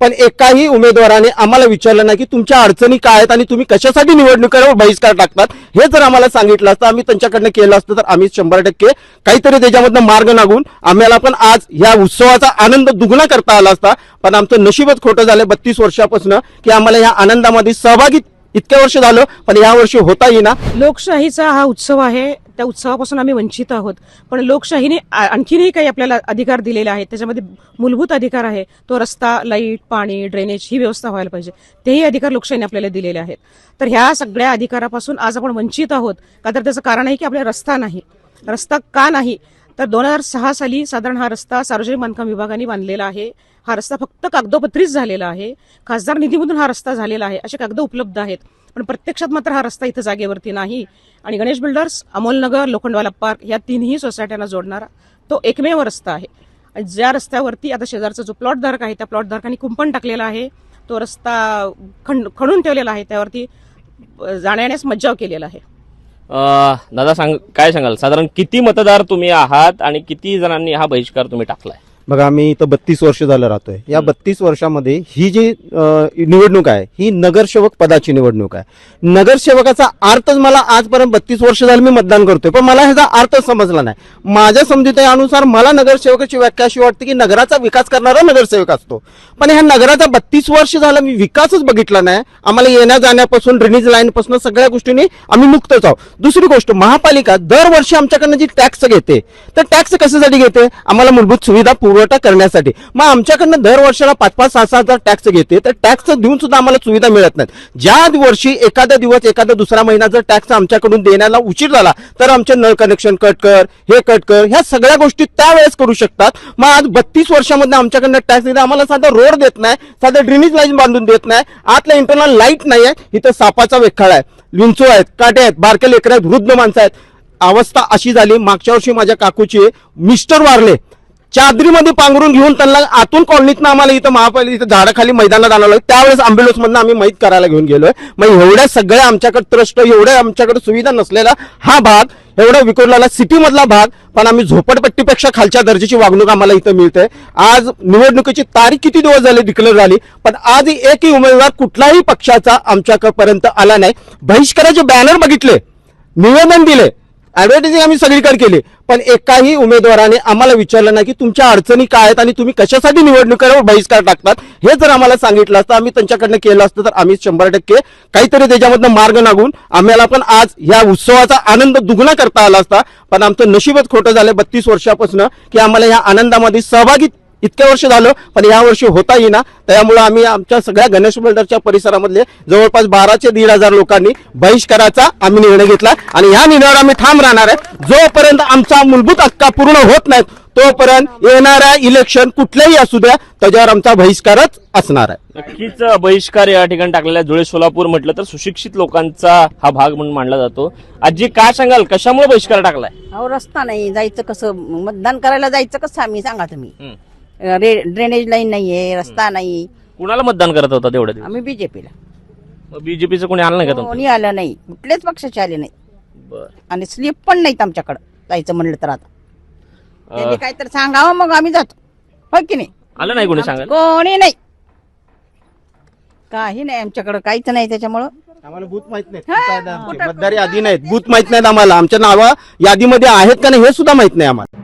पण एकाही उमेदवाराने आम्हाला विचारलं नाही की तुमच्या अडचणी काय आहेत आणि तुम्ही कशासाठी निवडणुकीवर बहिष्कार टाकतात हे जर आम्हाला सांगितलं असतं आम्ही त्यांच्याकडनं केलं असतं तर आम्ही शंभर टक्के काहीतरी त्याच्यामधनं मार्ग नागून आम्हाला पण आज या उत्सवाचा आनंद दुगणा करता आला असता. पण आमचं नशीबच खोटं झालं बत्तीस वर्षापासून की आम्हाला या आनंदामध्ये सहभागी इतक्या वर्ष झालं पण या वर्षी होता येईना. लोकशाहीचा हा उत्सव आहे. त्या उत्सवापासून आम्ही वंचित आहोत. पण लोकशाहीने आणखीनही काही आपल्याला अधिकार दिलेले आहेत. त्याच्यामध्ये मूलभूत अधिकार आहे. तो रस्ता लाइट पाणी ड्रेनेज ही व्यवस्था व्हायला पाहिजे. तेही अधिकार लोकशाहीने आपल्याला दिलेले आहेत. तर ह्या सगळ्या अधिकारापासून आज आपण वंचित आहोत. का तर त्याचं कारण आहे की आपल्याला रस्ता नाही. रस्ता का नाही? तर दोन हजार सहा साली साधारण हा रस्ता सार्वजनिक बांधकाम विभागाने बांधलेला आहे. हा रस्ता फक्त कागदोपत्रीच झालेला आहे. खासदार निधीमधून हा रस्ता झालेला आहे. असे कागद उपलब्ध आहेत. पण प्रत्यक्षात मात्र हा रस्ता इथं जागेवरती नाही. आणि गणेश बिल्डर्स अमोलनगर लोखंडवाला पार्क या तिन्ही सोसायट्यांना जोडणारा तो एकमेव रस्ता आहे. आणि ज्या रस्त्यावरती आता शेजारचा जो प्लॉटधारक आहे त्या प्लॉटधारकांनी कुंपण टाकलेला आहे तो रस्ता खंड खणून ठेवलेला आहे त्यावरती अ, मज्जाव केलेला आहे. दादा सांग काय सांगाल? साधारण किती मतदार तुम्ही आहात आणि किती जणांनी हा बहिष्कार तुम्ही टाकलाय? बघा आम्ही इथं बत्तीस वर्ष झालं राहतोय. या बत्तीस वर्षामध्ये ही जी निवडणूक आहे ही नगरसेवक पदाची निवडणूक आहे. नगरसेवकाचा अर्थच मला आजपर्यंत बत्तीस वर्ष झालं मी मतदान करतोय पण मला ह्याचा अर्थ समजला नाही. माझ्या समजुतीनुसार मला नगरसेवकाची व्याख्या अशी वाटते की नगराचा विकास करणारा नगरसेवक असतो. पण ह्या नगराचा बत्तीस वर्ष झालं मी विकासच बघितला नाही. आम्हाला येण्या जाण्यापासून ड्रेनेज लाईन पासून सगळ्या गोष्टींनी आम्ही मुक्तच आहोत. दुसरी गोष्ट महापालिका दरवर्षी आमच्याकडनं जी टॅक्स घेते तर टॅक्स कशासाठी घेते? आम्हाला मूलभूत सुविधा पुरवठा करण्यासाठी. मग आमच्याकडनं दर वर्षाला पाच पाच सहा सहा हजार टॅक्स घेते. तर टॅक्स देऊन सुद्धा आम्हाला सुविधा मिळत नाहीत. ज्या वर्षी एखादा दिवस एखादा दुसरा महिना जर टॅक्स आमच्याकडून देण्याला उशीर झाला तर आमचे नळ कनेक्शन कट कर हे कट कर ह्या सगळ्या गोष्टी त्यावेळेस करू शकतात. मग आज बत्तीस वर्षामध्ये आमच्याकडनं टॅक्स देते आम्हाला साधा रोड देत नाही साधा ड्रेनेज लाईन बांधून देत नाही. आतला इंटरनल लाइट नाही आहे. इथं सापाचा वेखाळ आहे. विंचू आहेत काटे आहेत बारके लेकर आहेत वृद्ध माणसं आहेत. अवस्था अशी झाली. मागच्या वर्षी माझ्या काकूचे मिस्टर वारले. चादरीमध्ये पांघरून घेऊन त्यांना आतून कॉलनीतनं आम्हाला इथं महापालिका इथं झाडाखाली मैदानात आणावं लागलं. त्यावेळेस आंबेलोसमधनं आम्ही मैत करायला घेऊन गेलोय. मग एवढ्या सगळ्या आमच्याकडे ट्रस्ट एवढ्या आमच्याकडे सुविधा नसलेला हा भाग एवढा विखुरलेला सिटीमधला भाग पण आम्ही झोपडपट्टीपेक्षा खालच्या दर्जाची वागणूक आम्हाला इथं मिळते. आज निवडणुकीची तारीख किती दिवस झाली डिक्लेअर झाली पण आज एकही उमेदवार कुठलाही पक्षाचा आमच्यापर्यंत आला नाही. बहिष्काराचे बॅनर बघितले निवेदन दिले ॲडव्हर्टायझिंग आम्ही सगळीकडे केली. पण एकाही उमेदवाराने आम्हाला विचारलं नाही की तुमच्या अडचणी काय आहेत आणि तुम्ही कशासाठी निवडणुकीवर बहिष्कार टाकतात हे जर आम्हाला सांगितलं असतं आम्ही त्यांच्याकडनं केलं असतं तर आम्ही शंभर टक्के काहीतरी त्याच्यामधनं मार्ग नागून आम्हाला पण आज या उत्सवाचा आनंद दुगणा करता आला असता. पण आमचं नशीबच खोटं झालं बत्तीस वर्षापासून की आम्हाला या आनंदामध्ये सहभागी इतक्या वर्ष झालं पण या वर्षी होता येईना. त्यामुळे आम्ही आमच्या सगळ्या गणेश बिल्डरच्या परिसरामधले जवळपास बाराशे दीड हजार लोकांनी बहिष्काराचा आम्ही निर्णय घेतला. आणि या निर्णयावर आम्ही ठाम राहणार आहे. जोपर्यंत आमचा मूलभूत हक्क पूर्ण होत नाहीत तोपर्यंत येणाऱ्या इलेक्शन कुठल्याही असू द्या त्याच्यावर आमचा बहिष्कारच असणार आहे. नक्कीच बहिष्कार या ठिकाणी टाकलेला आहे. धुळे सोलापूर म्हटलं तर सुशिक्षित लोकांचा हा भाग म्हणून मानला जातो. आजी काय सांगाल? कशामुळे बहिष्कार टाकलाय? अहो रस्ता नाही जायचं कसं? मतदान करायला जायचं कसं आम्ही? सांगा तुम्ही. रे ड्रेनेज लाईन नाहीये रस्ता नाही कुणाला मतदान करत होता तेवढ्या दिवस? आम्ही बीजेपीला बीजेपीचं कोणी आलं नाही का तुमचं? कोणी आलं नाही. कुठल्याच पक्षाचे आले नाही. बरं. आणि स्लिप पण नाहीत आमच्याकडं. जायचं म्हणलं तर आता. त्यांनी काय तर सांगावं मग आम्ही जातो. हो की नाही? आलं नाही कोणी सांगायला? कोणी नाही. काही नाही आमच्याकडं काहीच नाही त्याच्यामुळं. आम्हाला बूथ माहीत नाहीत. मतदार यादी नाहीत. बूथ माहीत नाहीत आम्हाला. आमच्या नावा यादीमध्ये आहेत का नाही हे सुद्धा माहीत नाही आम्हाला.